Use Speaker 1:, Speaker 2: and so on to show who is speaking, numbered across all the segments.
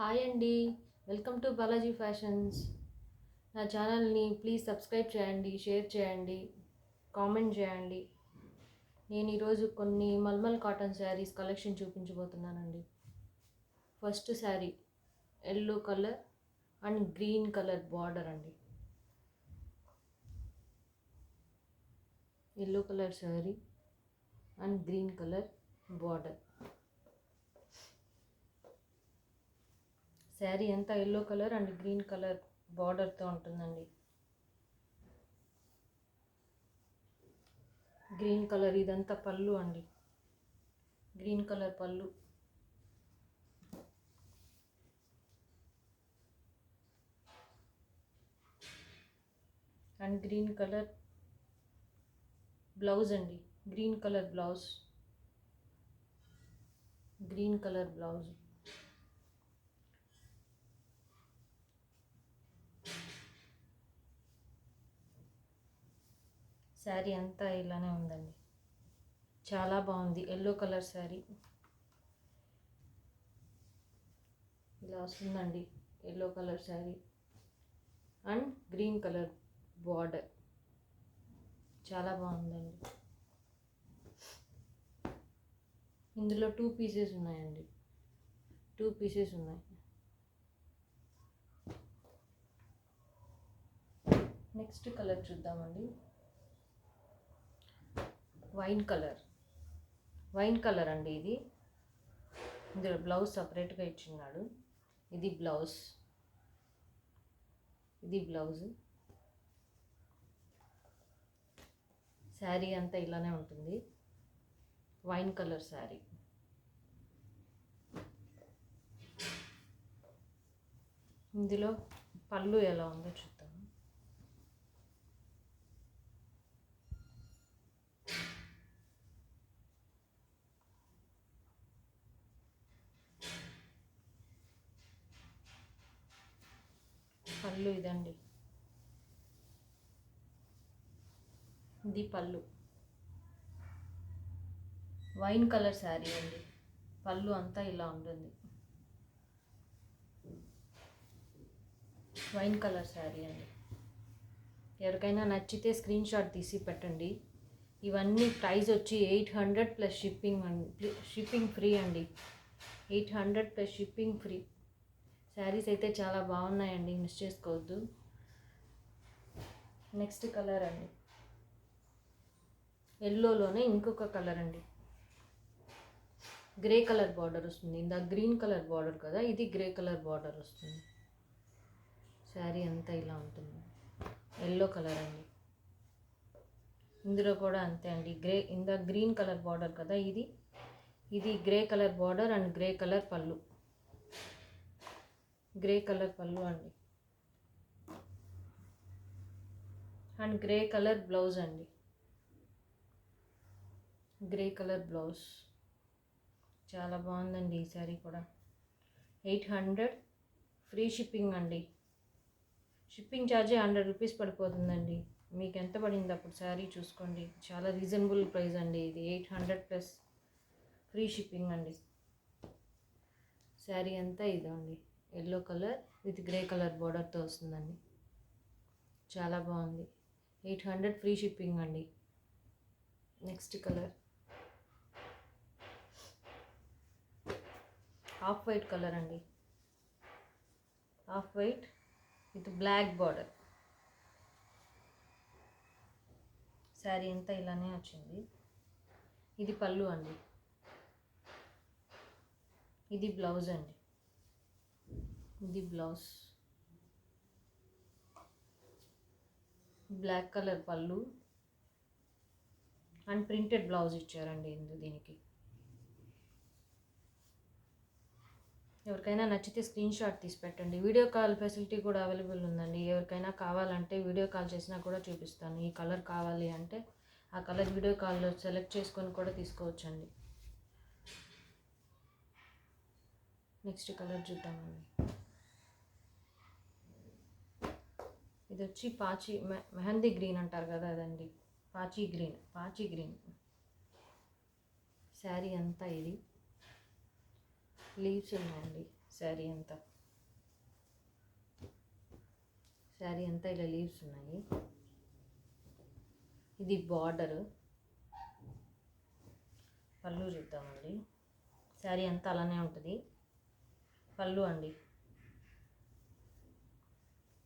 Speaker 1: Hi అండి. Welcome to Balaji fashions. నా ఛానల్ని ప్లీజ్ సబ్స్క్రైబ్ చేయండి షేర్ చేయండి కామెంట్ చేయండి. నేను ఈరోజు కొన్ని mulmul cotton saris collection చూపించబోతున్నానండి. First sari yellow colour and green colour border అండి. Yellow colour sari and green colour border. Sari అంతా yellow colour and green colour బార్డర్తో ఉంటుందండి. గ్రీన్ కలర్ ఇదంతా పళ్ళు అండి. Green colour pallu. And green colour blouse అండి. Green colour blouse green colour blouse sari అంతా ఇలానే ఉందండి. చాలా బాగుంది. Yellow colour sari. ఇలా వస్తుందండి. Yellow colour sari. And green colour border. చాలా బాగుందండి. ఇందులో టూ పీసెస్ ఉన్నాయండి. టూ పీసెస్ ఉన్నాయి. నెక్స్ట్ కలర్ చూద్దామండి. Wine colour. వైన్ కలర్ అండి ఇది. ఇందులో బ్లౌజ్ సపరేట్గా ఇచ్చిన్నాడు. ఇది బ్లౌజ్. ఇది బ్లౌజ్. శారీ అంతా ఇలానే ఉంటుంది. Wine colour sari. ఇందులో పళ్ళు ఎలా ఉందో చూద్దాం. పళ్ళు ఇదండి. ఇది పళ్ళు. వైన్ కలర్ శారీ అండి. పళ్ళు అంతా ఇలా ఉంటుంది. వైన్ కలర్ శారీ అండి. ఎవరికైనా నచ్చితే స్క్రీన్ షాట్ తీసి పెట్టండి. ఇవన్నీ ప్రైస్ వచ్చి ఎయిట్ హండ్రెడ్ ప్లస్ షిప్పింగ్ అండి. షిప్పింగ్ ఫ్రీ అండి. Eight hundred plus shipping free. Saris అయితే చాలా బాగున్నాయండి మిస్ చేసుకోవద్దు. నెక్స్ట్ కలర్ అండి. ఎల్లోలోనే ఇంకొక కలర్ అండి. గ్రే కలర్ బార్డర్ వస్తుంది. ఇందా గ్రీన్ కలర్ బార్డర్ కదా ఇది గ్రే కలర్ బార్డర్ వస్తుంది. శారీ అంతా ఇలా ఉంటుంది. ఎల్లో కలర్ అండి. ఇందులో కూడా అంతే అండి. గ్రే ఇందా గ్రీన్ కలర్ బార్డర్ కదా ఇది. ఇది grey colour border and grey colour pallu. Grey colour pallu అండి. అండ్ గ్రే కలర్ బ్లౌజ్ అండి. Grey colour blouse. చాలా బాగుందండి ఈ శారీ కూడా. Eight hundred. ఫ్రీ షిప్పింగ్ అండి. షిప్పింగ్ ఛార్జీ హండ్రెడ్ రూపీస్ పడిపోతుందండి. మీకు ఎంత పడింది అప్పుడు శారీ చూసుకోండి. చాలా రీజనబుల్ ప్రైస్ అండి ఇది. Eight hundred plus free shipping అండి. శారీ అంతా ఇదండి. Yellow colour with grey colour బార్డర్తో వస్తుందండి. చాలా బాగుంది. ఎయిట్ హండ్రెడ్ ఫ్రీ షిప్పింగ్ అండి. Next colour. Off white colour అండి. Off white with black border sari అంతా ఇలానే వచ్చింది. ఇది పళ్ళు అండి. ఇది బ్లౌజ్ అండి. ఇది blouse. Black colour pallu. And printed blouse ఇచ్చారండి ఇందు దీనికి. ఎవరికైనా నచ్చితే స్క్రీన్ షాట్ తీసి పెట్టండి. వీడియో కాల్ ఫెసిలిటీ కూడా అవైలబుల్ ఉందండి. ఎవరికైనా కావాలంటే వీడియో కాల్ చేసినా కూడా చూపిస్తాను. ఈ కలర్ కావాలి అంటే ఆ కలర్ వీడియో కాల్లో సెలెక్ట్ చేసుకొని కూడా తీసుకోవచ్చండి. నెక్స్ట్ కలర్ చూద్దామండి. ఇది వచ్చి పాచి మెహందీ గ్రీన్ అంటారు కదా అదండి. పాచి గ్రీన్ పాచి గ్రీన్. శారీ అంతా ఇది. లీవ్స్ ఉన్నాయండి శారీ అంతా. శారీ అంతా ఇలా లీవ్స్ ఉన్నాయి. ఇది బార్డర్. పళ్ళు చూద్దామండి. శారీ అంతా అలానే ఉంటుంది. పళ్ళు అండి.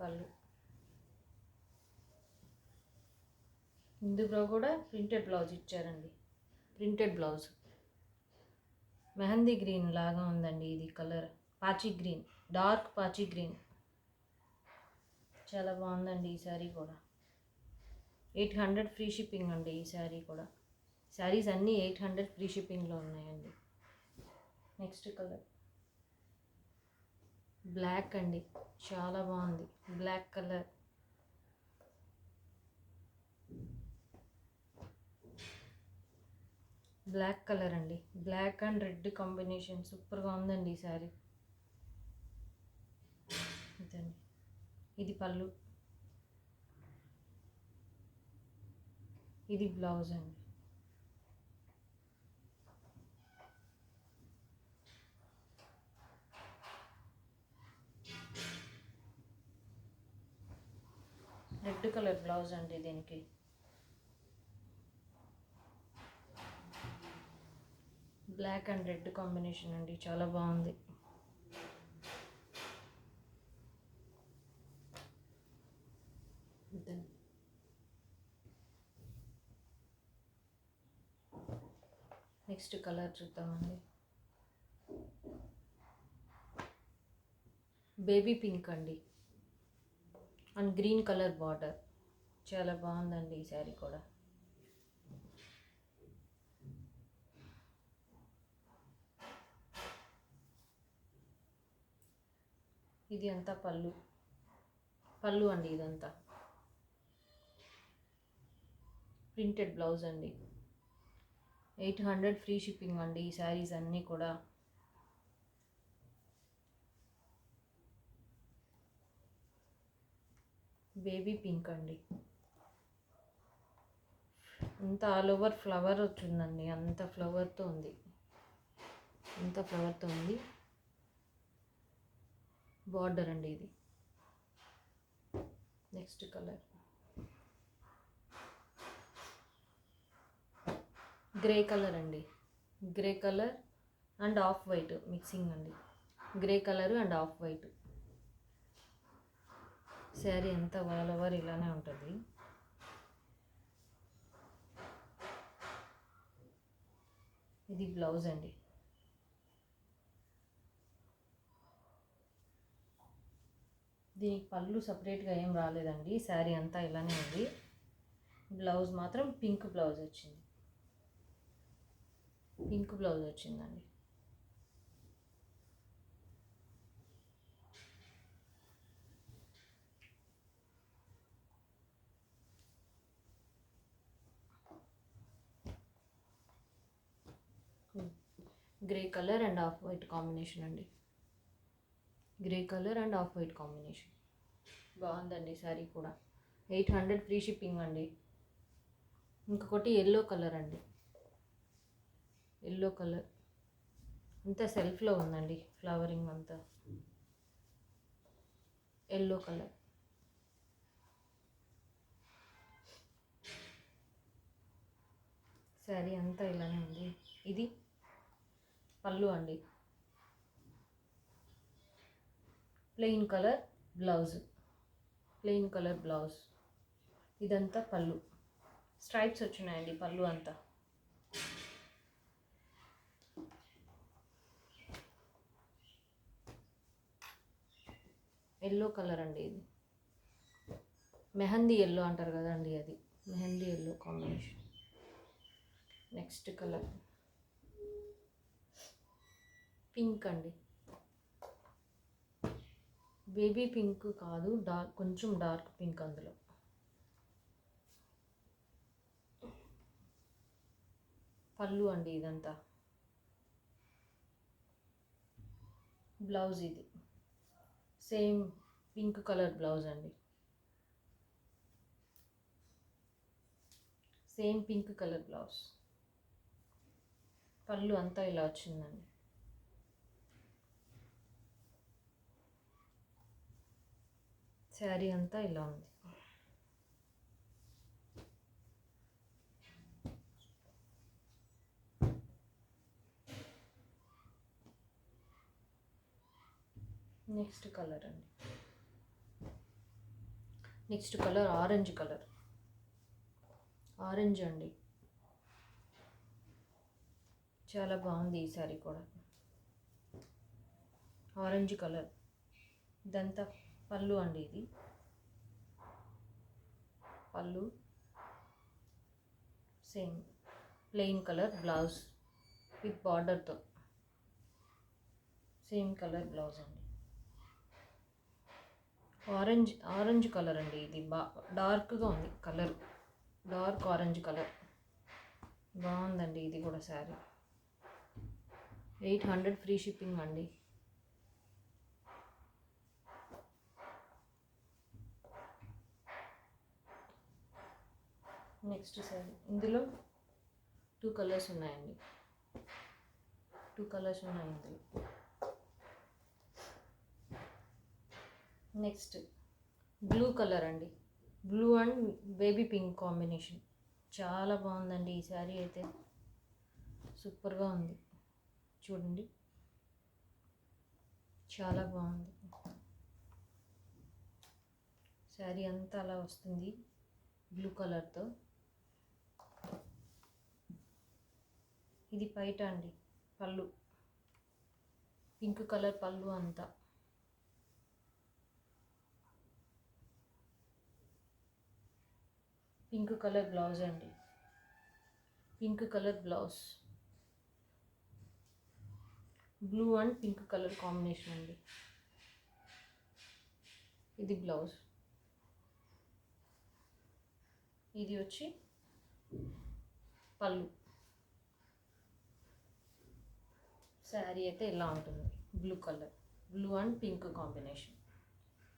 Speaker 1: పళ్ళు. ఇందులో కూడా ప్రింటెడ్ బ్లౌజ్ ఇచ్చారండి. Printed blouse. మెహందీ గ్రీన్ లాగా ఉందండి ఇది కలర్. పాచి గ్రీన్. డార్క్ పాచి గ్రీన్. చాలా బాగుందండి ఈ శారీ కూడా. ఎయిట్ హండ్రెడ్ ఫ్రీ షిప్పింగ్ అండి ఈ శారీ కూడా. శారీస్ అన్నీ ఎయిట్ హండ్రెడ్ ఫ్రీ షిప్పింగ్లో ఉన్నాయండి. Next colour. బ్లాక్ అండి. చాలా బాగుంది. Black colour. బ్లాక్ కలర్ అండి. బ్లాక్ అండ్ రెడ్ కాంబినేషన్ సూపర్గా ఉందండి ఈ శారీ ఇదండి. ఇది పళ్ళు. ఇది బ్లౌజ్ అండి. రెడ్ కలర్ బ్లౌజ్ అండి దీనికి. బ్లాక్ అండ్ రెడ్ కాంబినేషన్ అండి చాలా బాగుంది. నెక్స్ట్ కలర్ చూద్దామండి. బేబీ పింక్ అండి. And green colour border. చాలా బాగుందండి ఈ శారీ కూడా. ఇది అంతా పళ్ళు. పళ్ళు అండి ఇదంతా. ప్రింటెడ్ బ్లౌజ్ అండి. ఎయిట్ హండ్రెడ్ ఫ్రీ షిప్పింగ్ అండి ఈ శారీస్ అన్నీ కూడా. బేబీ పింక్ అండి. అంత ఆల్ ఓవర్ ఫ్లవర్ వచ్చిందండి. అంత ఫ్లవర్తో ఉంది. అంత ఫ్లవర్తో ఉంది. బార్డర్ అండి ఇది. Next colour. గ్రే కలర్ అండి. Grey colour and off white mixing అండి. Grey colour and off white. Sari అంతా ఆల్ ఓవర్ ఇలానే ఉంటుంది. ఇది బ్లౌజ్ అండి. దీనికి పళ్ళు సపరేట్గా ఏం రాలేదండి. శారీ అంతా ఇలానే ఉంది. బ్లౌజ్ మాత్రం పింక్ బ్లౌజ్ వచ్చింది. పింక్ బ్లౌజ్ వచ్చిందండి. Grey colour and off white combination అండి. Grey colour and off white combination. బాగుందండి శారీ కూడా. ఎయిట్ హండ్రెడ్ ఫ్రీ షిప్పింగ్ అండి. ఇంకొకటి ఎల్లో కలర్ అండి. Yellow colour. అంతా సెల్ఫ్లో ఉందండి ఫ్లవరింగ్ అంతా. Yellow colour. శారీ అంతా ఇలానే ఉంది. ఇది పళ్ళు అండి. Plain colour blouse. Plain colour blouse. ఇదంతా పళ్ళు. స్ట్రైప్స్ వచ్చినాయండి పళ్ళు అంతా. ఎల్లో కలర్ అండి ఇది. మెహందీ ఎల్లో అంటారు కదండి అది. Mehndi yellow combination. Next colour. Pink అండి. బేబీ పింక్ కాదు డార్క్ కొంచెం డార్క్ పింక్ అందులో. పళ్ళు అండి ఇదంతా. బ్లౌజ్ ఇది. సేమ్ పింక్ కలర్ బ్లౌజ్ అండి. Same pink colour blouse. Pallu అంతా ఇలా వచ్చిందండి. శారీ అంతా ఇలా ఉంది. నెక్స్ట్ కలర్ అండి. Next colour orange colour. Orange అండి. చాలా బాగుంది ఈ సారీ కూడా. Orange colour. ఇదంతా పళ్ళు అండి ఇది. Pallu same plain colour blouse with బార్డర్తో సేమ్ కలర్ బ్లౌజ్ అండి. ఆరెంజ్ ఆరెంజ్ కలర్ అండి ఇది. బా డార్క్గా ఉంది కలర్. Dark orange colour. బాగుందండి ఇది కూడా sari. Eight hundred free shipping అండి. Next side. ఇందులో టూ కలర్స్ ఉన్నాయండి. టూ కలర్స్ ఉన్నాయి ఇందులో. నెక్స్ట్ బ్లూ కలర్ అండి. Blue and baby pink combination చాలా బాగుందండి ఈ శారీ అయితే. సూపర్గా ఉంది. చూడండి. చాలా బాగుంది. శారీ అంతా అలా వస్తుంది. బ్లూ కలర్తో ఇది పైట అండి పళ్ళు. పింక్ కలర్ పళ్ళు అంతా. పింక్ కలర్ బ్లౌజ్ అండి. Pink colour blouse. Blue and pink colour combination అండి. ఇది బ్లౌజ్. ఇది వచ్చి పళ్ళు. శారీ అయితే ఇలా ఉంటుంది. Blue colour blue and pink combination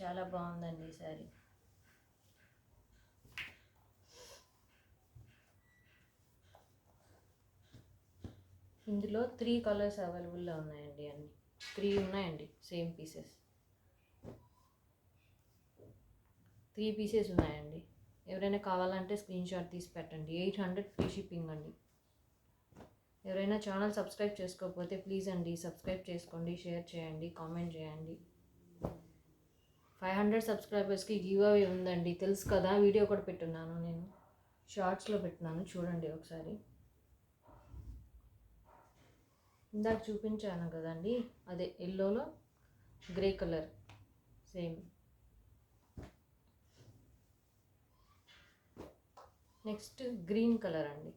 Speaker 1: చాలా బాగుందండి ఈ శారీ. ఇందులో త్రీ కలర్స్ అవైలబుల్లో ఉన్నాయండి అన్ని. త్రీ ఉన్నాయండి సేమ్ పీసెస్ త్రీ పీసెస్ ఉన్నాయండి. ఎవరైనా కావాలంటే స్క్రీన్ షాట్ తీసి పెట్టండి. ఎయిట్ హండ్రెడ్ ఫ్రీ షిప్పింగ్ అండి. ఎవరైనా ఛానల్ సబ్స్క్రైబ్ చేసుకోకపోతే ప్లీజ్ అండి సబ్స్క్రైబ్ చేసుకోండి షేర్ చేయండి కామెంట్ చేయండి. ఫైవ్ హండ్రెడ్ సబ్స్క్రైబర్స్కి గివ్ అవే ఉందండి తెలుసు కదా వీడియో కూడా పెట్టున్నాను నేను. షార్ట్స్లో పెట్టినాను చూడండి ఒకసారి. ఇందాక చూపించాను కదండి అదే ఎల్లోలో grey colour same next green colour అండి.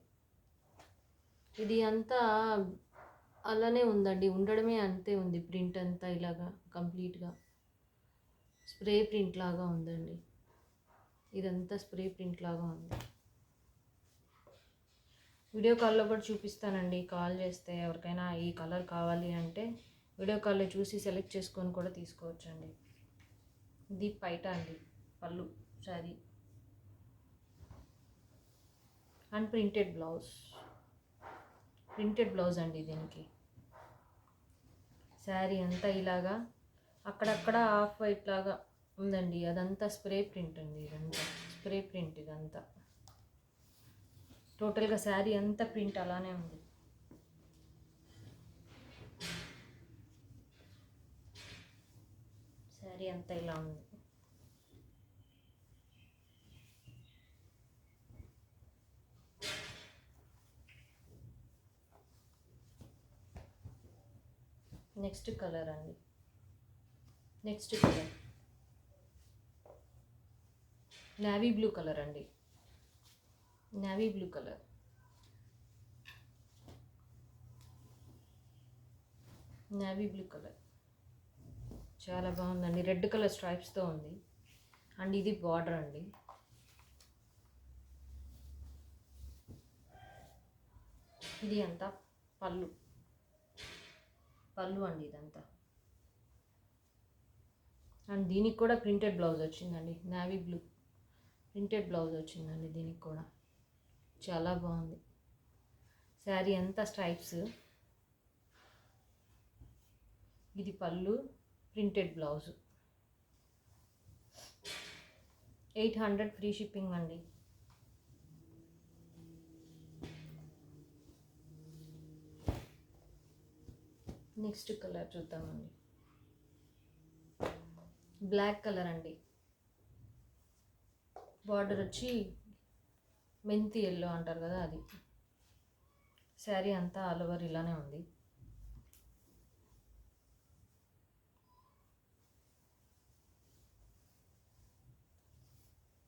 Speaker 1: ఇది అంతా అలానే ఉందండి. ఉండడమే అంతే ఉంది. ప్రింట్ అంతా ఇలాగా కంప్లీట్గా. స్ప్రే ప్రింట్ లాగా ఉందండి. ఇదంతా స్ప్రే ప్రింట్ లాగా ఉంది. వీడియో కాల్లో కూడా చూపిస్తానండి. కాల్ చేస్తే ఎవరికైనా ఈ కలర్ కావాలి అంటే వీడియో కాల్లో చూసి సెలెక్ట్ చేసుకొని కూడా తీసుకోవచ్చండి. ఇది పైట అండి. Pallu sari. And printed blouse. Printed blouse అండి దీనికి. శారీ అంతా ఇలాగా అక్కడక్కడ హాఫ్ వైట్ లాగా ఉందండి. అదంతా స్ప్రే ప్రింట్ అండి ఇదంతా. స్ప్రే ప్రింట్ ఇదంతా. టోటల్గా శారీ అంతా ప్రింట్ అలానే ఉంది. శారీ అంతా ఇలా ఉంది. నెక్స్ట్ కలర్ అండి. Next colour. Navy blue colour అండి. Navy blue colour. Navy blue colour. చాలా బాగుందండి. రెడ్ కలర్ స్ట్రైప్స్తో ఉంది. అండ్ ఇది బార్డర్ అండి. ఇది అంతా పళ్ళు. పళ్ళు అండి ఇదంతా. అండ్ దీనికి కూడా ప్రింటెడ్ బ్లౌజ్ వచ్చిందండి నావీ బ్లూ. ప్రింటెడ్ బ్లౌజ్ వచ్చిందండి దీనికి కూడా. చాలా బాగుంది. శారీ అంతా స్ట్రైప్స్. ఇది pallu printed blouse. Eight hundred free shipping అండి. నెక్స్ట్ కలర్ చూద్దామండి. బ్లాక్ కలర్ అండి. బార్డర్ వచ్చి మెంతి ఎల్లో అంటారు కదా అది. శారీ అంతా ఆల్ ఓవర్ ఇలానే ఉంది.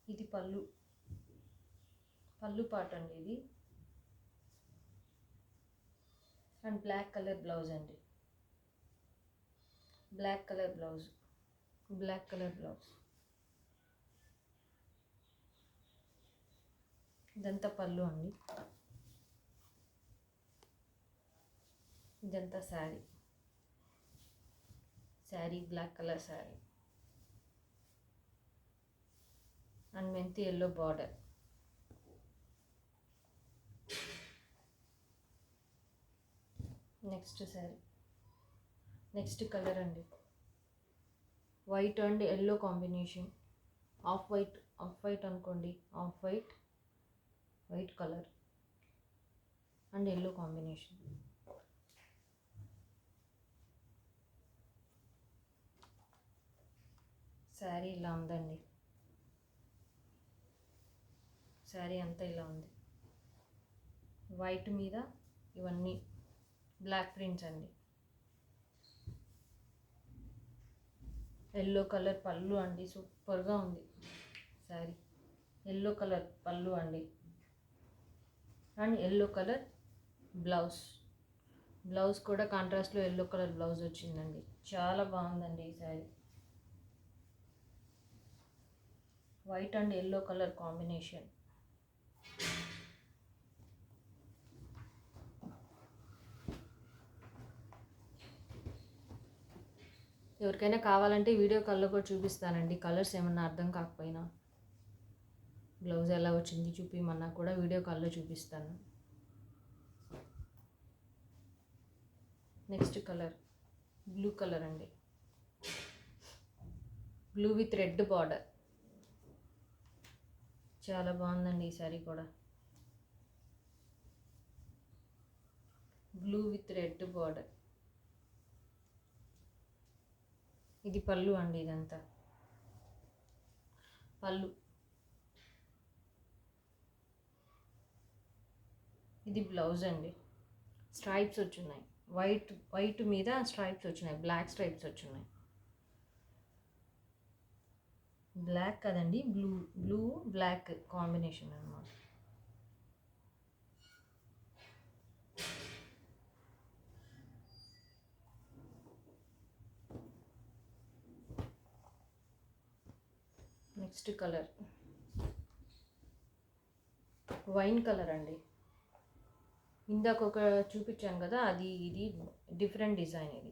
Speaker 1: ఇది పళ్ళు. పళ్ళు పాట అండి ఇది. అండ్ బ్లాక్ కలర్ బ్లౌజ్ అండి. Black colour blouse black colour blouse ఇదంతా పళ్ళు అండి. ఇదంతా sari. Sari black colour sari. And మెంతి yellow border next sari. Next colour అండి. White and yellow combination off white off white అనుకోండి. Off white white colour and yellow combination sari ఇలా ఉందండి. శారీ అంతా ఇలా ఉంది. వైట్ మీద ఇవన్నీ బ్లాక్ ప్రింట్స్ అండి. ఎల్లో కలర్ పళ్ళు అండి సూపర్గా ఉంది. శారీ ఎల్లో కలర్ పళ్ళు అండి. And yellow colour blouse. Blouse కూడా కాంట్రాస్ట్లో ఎల్లో కలర్ బ్లౌజ్ వచ్చిందండి. చాలా బాగుందండి ఈ sari white and yellow colour combination. ఎవరికైనా కావాలంటే వీడియో కాల్లో కూడా చూపిస్తానండి. కలర్స్ ఏమన్నా అర్థం కాకపోయినా. బ్లౌజ్ ఎలా వచ్చింది చూపిమన్నా కూడా వీడియో కాల్లో చూపిస్తాను. Next colour. బ్లూ కలర్ అండి. Blue with red border. చాలా బాగుందండి ఈ సారీ కూడా. Blue with red border. ఇది పళ్ళు అండి ఇదంతా. పళ్ళు. ఇది బ్లౌజ్ అండి. స్ట్రైప్స్ వచ్చున్నాయి. వైట్ వైట్ మీద స్ట్రైప్స్ వచ్చినాయి బ్లాక్ స్ట్రైప్స్ వచ్చున్నాయి. బ్లాక్ కదండి బ్లూ బ్లూ బ్లాక్ కాంబినేషన్ అనమాట నెక్స్ట్ కలర్. వైన్ కలర్ అండి. ఇందాక ఒక చూపించాను కదా అది ఇది డిఫరెంట్ డిజైన్ ఇది.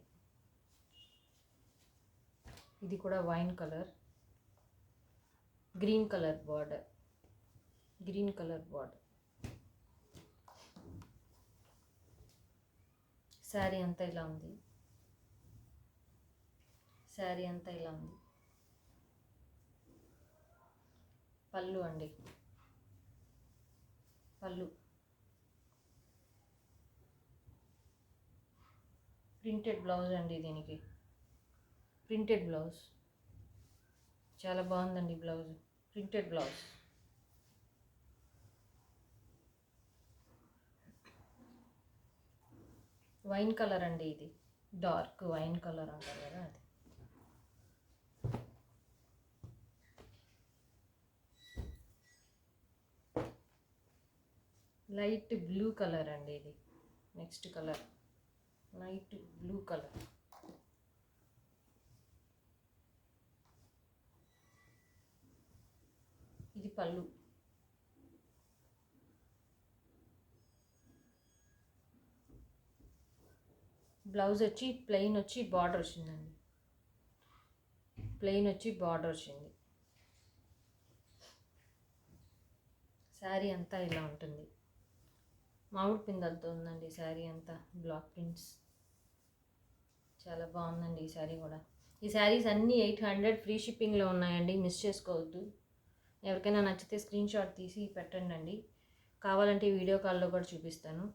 Speaker 1: ఇది కూడా wine colour. Green colour border. Green colour border. Sari అంతా ఇలా ఉంది? శారీ అంతా ఇలా ఉంది? పళ్ళు అండి. పళ్ళు. ప్రింటెడ్ బ్లౌజ్ అండి దీనికి. Printed blouse. చాలా బాగుందండి blouse. Printed blouse. Wine colour అండి ఇది. డార్క్ వైన్ కలర్ అంటారు కదా అది. లైట్ బ్లూ కలర్ అండి ఇది. Next colour. Light blue colour. ఇది పళ్ళు. బ్లౌజ్ వచ్చి ప్లెయిన్ వచ్చి బార్డర్ వచ్చిందండి. ప్లెయిన్ వచ్చి బార్డర్ వచ్చింది. శారీ అంతా ఇలా ఉంటుంది. మామిడి పిందలతో ఉందండి ఈ శారీ అంతా బ్లాక్ ప్రింట్స్. చాలా బాగుందండి ఈ శారీ కూడా. ఈ శారీస్ అన్నీ ఎయిట్ హండ్రెడ్ ఫ్రీ షిప్పింగ్లో ఉన్నాయండి మిస్ చేసుకోవద్దు. ఎవరికైనా నచ్చితే స్క్రీన్ షాట్ తీసి పెట్టండి అండి కావాలంటే వీడియో కాల్లో కూడా చూపిస్తాను.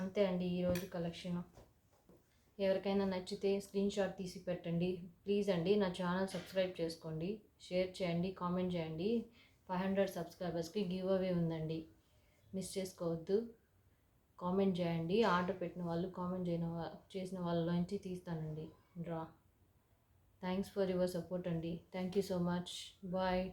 Speaker 1: అంతే అండి ఈరోజు కలెక్షన్. ఎవరికైనా నచ్చితే స్క్రీన్ షాట్ తీసి పెట్టండి. ప్లీజ్ అండి నా ఛానల్ సబ్స్క్రైబ్ చేసుకోండి. షేర్ చేయండి కామెంట్ చేయండి. ఫైవ్ హండ్రెడ్ సబ్స్క్రైబర్స్కి గివ్ అవే ఉందండి. మిస్ చేసుకోవద్దు. కామెంట్ చేయండి. ఆర్డర్ పెట్టిన వాళ్ళు కామెంట్ చేయన చేసిన వాళ్ళలోంచి తీస్తానండి. Draw. Thanks for your support అండి. Thank you so much. Bye.